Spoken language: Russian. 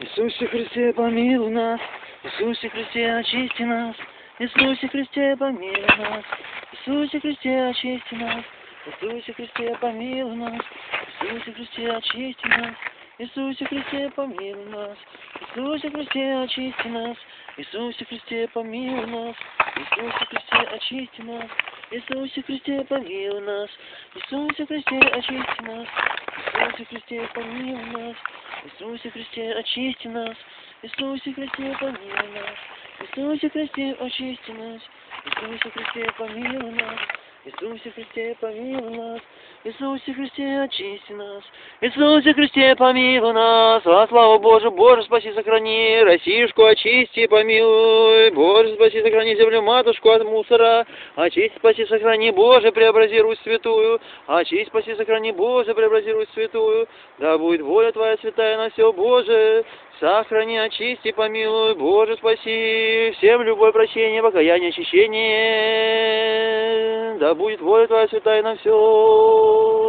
Иисусе Христе, помилуй нас. Иисусе Христе, очисти нас. Иисусе Христе, помилуй нас. Иисусе Христе, очисти нас. Иисусе Христе, помилуй нас. Иисусе Христе, очисти нас. Иисусе Христе, помилуй нас. Иисусе Христе, очисти нас. Иисусе Христе, помилуй нас. Иисусе Христе, очисти нас. Иисусе Христе, помилуй нас. Иисусе Христе, очисти нас. Иисусе Христе, помилуй нас. Иисусе Христе, очисти нас. Иисусе Христе, помилуй нас. Иисусе Христе, очисти нас. Иисусе Христе, помилуй нас. Иисусе Христе, помилуй нас. Иисусе Христе, очисти нас. Иисусе Христе, помилуй нас. Во славу Божию, Боже, спаси, сохрани. Российскую очисти, помилуй. Боже, спаси, сохрани землю матушку от мусора. Очисти, спаси, сохрани, Боже, преобрази Русь святую. Очисти, спаси, сохрани, Боже, преобрази Русь святую. Да будет воля Твоя святая на все, Боже. Сохрани, очисти, помилуй, Боже, спаси. Всем любое прощение, покаяние, очищение. Да будет воля Твоя святая на все.